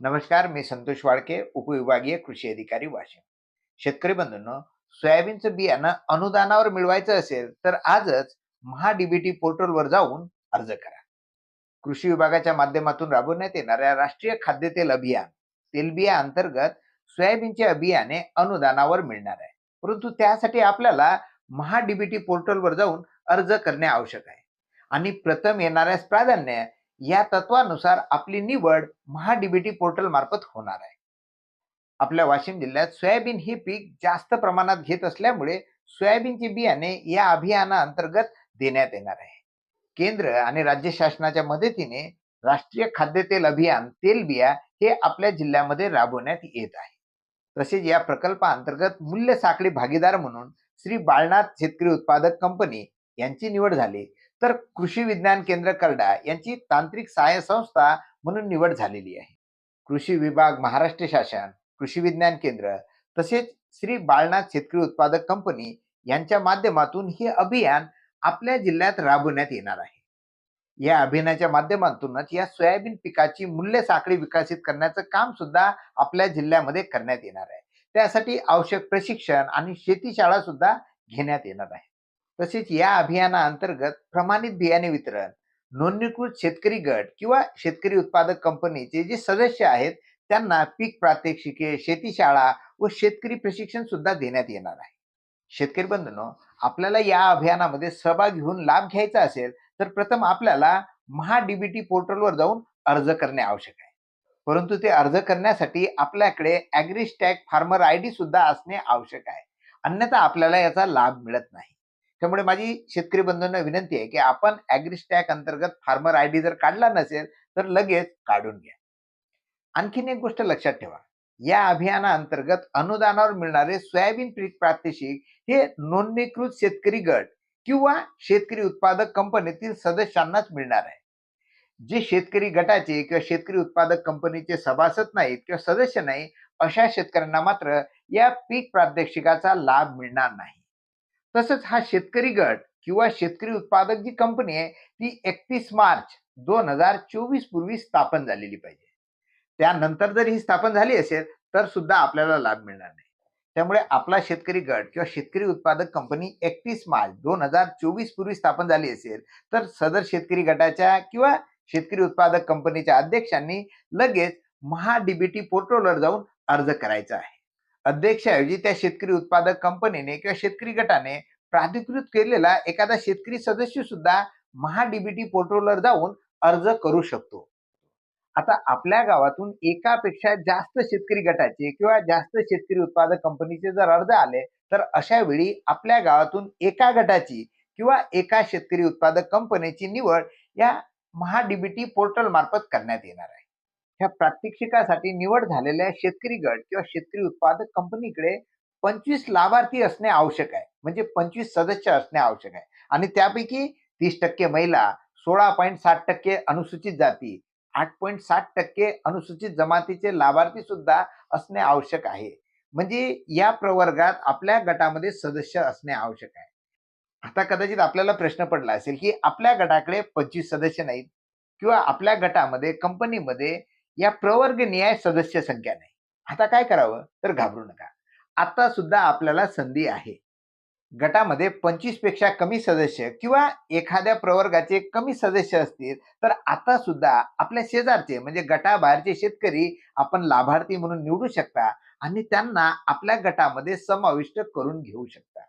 नमस्कार मी संतोष वाडके उपविभागीय कृषी अधिकारी वाशिम. शेतकरी बंधूंनो सोयाबीनचं बियाणं अनुदानावर मिळवायचं असेल तर आजच महाडीबीटी पोर्टलवर जाऊन अर्ज करा. कृषी विभागाच्या माध्यमातून राबवण्यात येणाऱ्या राष्ट्रीय खाद्यतेल अभियान तेलबिया अंतर्गत सोयाबीनचे अभियाने अनुदानावर मिळणार आहे. परंतु त्यासाठी आपल्याला महाडीबीटी पोर्टलवर जाऊन अर्ज करणे आवश्यक आहे. आणि प्रथम येणाऱ्यास प्राधान्य या तत्वानुसार आपली निवड महाडीबीटी पोर्टल मार्फत होणार आहे. आपल्या वाशिम जिल्ह्यात सोयाबीन ही पीक जास्त प्रमाणात घेत असल्यामुळे सोयाबीनची बियाणे या अभियानाअंतर्गत देण्यात येणार आहे. केंद्र आणि राज्य शासनाच्या मदतीने राष्ट्रीय खाद्यतेल अभियान तेलबिया हे आपल्या जिल्ह्यामध्ये राबवण्यात येत आहे. तसेच या प्रकल्पाअंतर्गत मूल्य साखळी भागीदार म्हणून श्री बाळनाथ शेतकरी उत्पादक कंपनी यांची निवड झाली. तर कृषी विज्ञान केंद्र करडा यांची तांत्रिक सहाय्य संस्था म्हणून निवड झालेली आहे. कृषी विभाग महाराष्ट्र शासन कृषी विज्ञान केंद्र तसेच श्री बाळनाथ शेतकरी उत्पादक कंपनी यांच्या माध्यमातून हे अभियान आपल्या जिल्ह्यात राबवण्यात येणार आहे. या अभियानाच्या माध्यमातूनच या सोयाबीन पिकाची मूल्य साखळी विकसित करण्याचं काम सुद्धा आपल्या जिल्ह्यामध्ये करण्यात येणार आहे. त्यासाठी आवश्यक प्रशिक्षण आणि शेतीशाळा सुद्धा घेण्यात येणार आहे. तसेच या अभियानाअंतर्गत प्रमाणित बियाणे वितरण नोंदणीकृत शेतकरी गट किंवा शेतकरी उत्पादक कंपनीचे जे सदस्य आहेत त्यांना पीक प्रात्यक्षिके शेतीशाळा व शेतकरी प्रशिक्षण सुद्धा देण्यात येणार आहे. शेतकरी बंधनो आपल्याला या अभियानामध्ये सहभाग घेऊन लाभ घ्यायचा असेल तर प्रथम आपल्याला महाडीबीटी पोर्टलवर जाऊन अर्ज करणे आवश्यक आहे. परंतु ते अर्ज करण्यासाठी आपल्याकडे ॲग्रिस्टॅग फार्मर आय डी सुद्धा असणे आवश्यक आहे. अन्यथा आपल्याला याचा लाभ मिळत नाही. त्यामुळे माझी शेतकरी बंधूंना विनंती आहे की आपण ॲग्रिस्टॅग अंतर्गत फार्मर आय डी जर काढला नसेल तर लगेच काढून घ्या. आणखीन एक गोष्ट लक्षात ठेवा. या अभियानाअंतर्गत अनुदानावर मिळणारे सोयाबीन पीक प्रात्यक्षिक हे नोंदणीकृत शेतकरी गट किंवा शेतकरी उत्पादक कंपनीतील सदस्यांनाच मिळणार आहे. जे शेतकरी गटाचे किंवा शेतकरी उत्पादक कंपनीचे सभासद नाहीत किंवा सदस्य नाही अशा शेतकऱ्यांना मात्र या पीक प्रात्यक्षिकाचा लाभ मिळणार नाही. तसंच हा शेतकरी गट किंवा शेतकरी उत्पादक जी कंपनी आहे ती एकतीस मार्च दोन हजार चोवीस पूर्वी स्थापन झालेली पाहिजे. त्यानंतर जर ही स्थापन झाली असेल तर सुद्धा आपल्याला लाभ मिळणार नाही. त्यामुळे आपला शेतकरी गट किंवा शेतकरी उत्पादक कंपनी एकतीस मार्च दोन हजार चोवीस पूर्वी स्थापन झाली असेल तर सदर शेतकरी गटाच्या किंवा शेतकरी उत्पादक कंपनीच्या अध्यक्षांनी लगेच महाडीबीटी पोर्टलवर जाऊन अर्ज करायचा आहे. अध्यक्षाऐवजी त्या शेतकरी उत्पादक कंपनीने किंवा शेतकरी गटाने प्राधिकृत केलेला एखादा शेतकरी सदस्य सुद्धा महाडीबीटी पोर्टलवर जाऊन अर्ज करू शकतो. आता आपल्या गावातून एकापेक्षा जास्त शेतकरी गटाचे किंवा जास्त शेतकरी उत्पादक कंपनीचे जर अर्ज आले तर अशा वेळी आपल्या गावातून एका गटाची किंवा एका शेतकरी उत्पादक कंपनीची निवड या महाडीबीटी पोर्टल मार्फत करण्यात येणार आहे. ह्या प्रात्यक्षिकासाठी निवड झालेल्या शेतकरी गट किंवा शेतकरी उत्पादक कंपनीकडे पंचवीस लाभार्थी असणे आवश्यक आहे. म्हणजे पंचवीस सदस्य असणे आवश्यक आहे. आणि त्यापैकी तीस टक्के महिला सोळा पॉईंट साठ टक्के अनुसूचित जाती आठ पॉईंट साठ टक्के अनुसूचित जमातीचे लाभार्थी सुद्धा असणे आवश्यक आहे. म्हणजे या प्रवर्गात आपल्या गटामध्ये सदस्य असणे आवश्यक आहे. आता कदाचित आपल्याला प्रश्न पडला असेल की आपल्या गटाकडे पंचवीस सदस्य नाहीत किंवा आपल्या गटामध्ये कंपनीमध्ये या प्रवर्ग न्याय सदस्य संख्या नाही. आता काय करावं? तर घाबरू नका. आता सुद्धा आपल्याला संधी आहे. गटामध्ये पंचवीसपेक्षा कमी सदस्य किंवा एखाद्या प्रवर्गाचे कमी सदस्य असतील तर आता सुद्धा आपल्या शेजारचे म्हणजे गटाबाहेरचे शेतकरी आपण लाभार्थी म्हणून निवडू शकता आणि त्यांना आपल्या गटामध्ये समाविष्ट करून घेऊ शकता.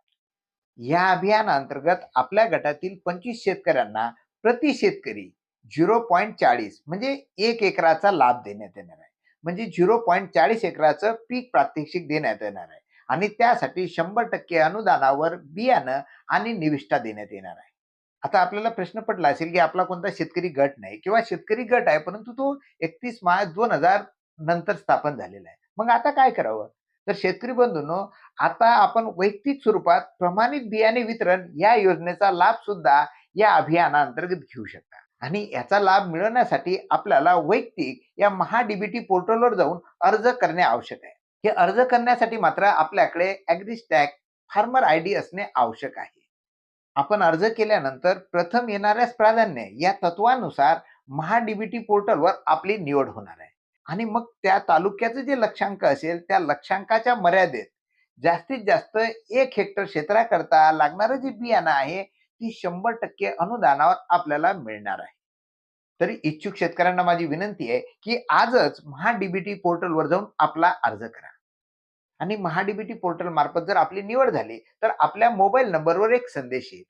या अभियानाअंतर्गत आपल्या गटातील पंचवीस शेतकऱ्यांना प्रति शेतकरी झिरो पॉईंट चाळीस म्हणजे एक एकराचा लाभ देण्यात येणार आहे. म्हणजे झिरो पॉईंट चाळीस एकराचं पीक प्रात्यक्षिक देण्यात येणार आहे. आणि त्यासाठी शंभर टक्के अनुदानावर बियाणं आणि निविष्ठा देण्यात येणार आहे. आता आपल्याला प्रश्न पडला असेल की आपला कोणता शेतकरी गट नाही किंवा शेतकरी गट आहे परंतु तो एकतीस मार्च दोन हजार नंतर स्थापन झालेला आहे. मग आता काय करावं? तर शेतकरी बंधूंनो आता आपण वैयक्तिक स्वरूपात प्रमाणित बियाणे वितरण या योजनेचा लाभ सुद्धा या अभियानाअंतर्गत घेऊ शकता. आणि याचा लाभ मिळवण्यासाठी आपल्याला वैयक्तिक या महाडीबीटी पोर्टलवर जाऊन अर्ज करणे आवश्यक आहे. हे अर्ज करण्यासाठी मात्र आपल्याकडे ॲग्रिस्टॅग फार्मर आय डी असणे आवश्यक आहे. आपण अर्ज केल्यानंतर प्रथम येणाऱ्यास प्राधान्य या तत्वानुसार महाडीबीटी पोर्टलवर आपली निवड होणार आहे. आणि मग त्या तालुक्याचं जे लक्षांक असेल त्या लक्षांकाच्या मर्यादेत जास्तीत जास्त एक हेक्टर क्षेत्राकरता लागणारं जे बियाणं आहे ती शंभर टक्के अनुदानावर आपल्याला मिळणार आहे. तरी इच्छुक शेतकऱ्यांना माझी विनंती आहे की आजच महाडीबीटी पोर्टलवर जाऊन आपला अर्ज करा. आणि महाडीबीटी पोर्टल मार्फत जर आपली निवड झाली तर आपल्या मोबाईल नंबरवर एक संदेश येईल.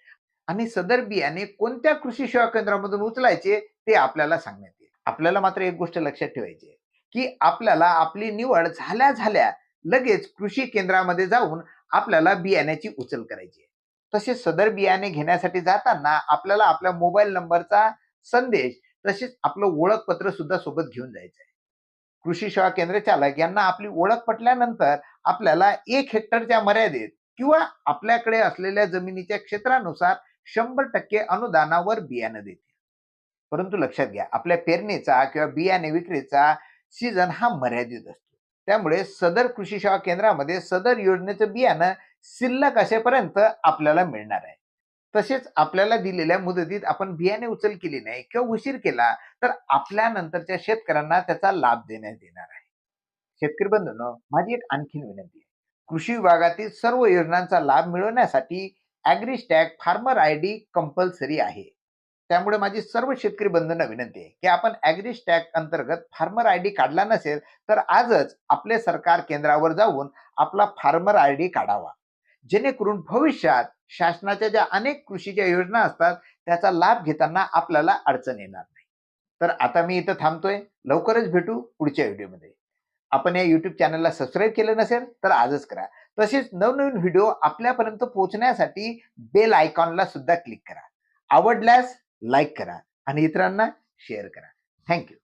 आणि सदर बियाणे कोणत्या कृषी सेवा केंद्रामधून उचलायचे ते आपल्याला सांगण्यात येईल. आपल्याला मात्र एक गोष्ट लक्षात ठेवायची की आपल्याला आपली निवड झाल्या झाल्या लगेच कृषी केंद्रामध्ये जाऊन आपल्याला बियाण्याची उचल करायची आहे. तसेच सदर बियाणे घेण्यासाठी जाताना आपल्याला आपल्या मोबाईल नंबरचा संदेश तसेच आपलं ओळखपत्र सुद्धा सोबत घेऊन जायचं आहे. कृषी सेवा केंद्र चालक यांना आपली ओळख पटल्यानंतर आपल्याला एक हेक्टरच्या मर्यादेत किंवा आपल्याकडे असलेल्या जमिनीच्या क्षेत्रानुसार शंभर टक्के अनुदानावर बियाणं देतील. परंतु लक्षात घ्या आपल्या पेरणीचा किंवा बियाणे विक्रीचा सीझन हा मर्यादित असतो. त्यामुळे सदर कृषी सेवा केंद्रामध्ये सदर योजनेचं बियाणं शिल्लक असेपर्यंत आपल्याला मिळणार आहे. तसेच आपल्याला दिलेल्या मुदतीत आपण बियाणे उचल केली नाही किंवा उशीर केला तर आपल्या नंतरच्या शेतकऱ्यांना त्याचा लाभ देण्यात येणार आहे. शेतकरी बंधूंनो माझी एक आणखीन विनंती आहे. कृषी विभागातील सर्व योजनांचा लाभ मिळवण्यासाठी AgriStack farmer I D compulsory आहे. त्यामुळे माझी सर्व शेतकरी बंधूंना विनंती आहे की आपण ॲग्रिस्टॅग अंतर्गत फार्मर आय डी काढला नसेल तर आजच आपले सरकार केंद्रावर जाऊन आपला फार्मर आय डी काढावा. जेणेकरून भविष्यात शासनाच्या ज्या अनेक कृषीच्या योजना असतात त्याचा लाभ घेताना आपल्याला अडचण येणार नाही. तर आता मी इथं थांबतोय. लवकरच भेटू पुढच्या व्हिडिओमध्ये. आपण या युट्यूब चॅनलला सबस्क्राईब केलं नसेल तर आजच करा. तसेच नवनवीन व्हिडिओ आपल्यापर्यंत पोहोचण्यासाठी बेल आयकॉनला सुद्धा क्लिक करा. आवडल्यास लाईक करा आणि इतरांना शेअर करा. थँक्यू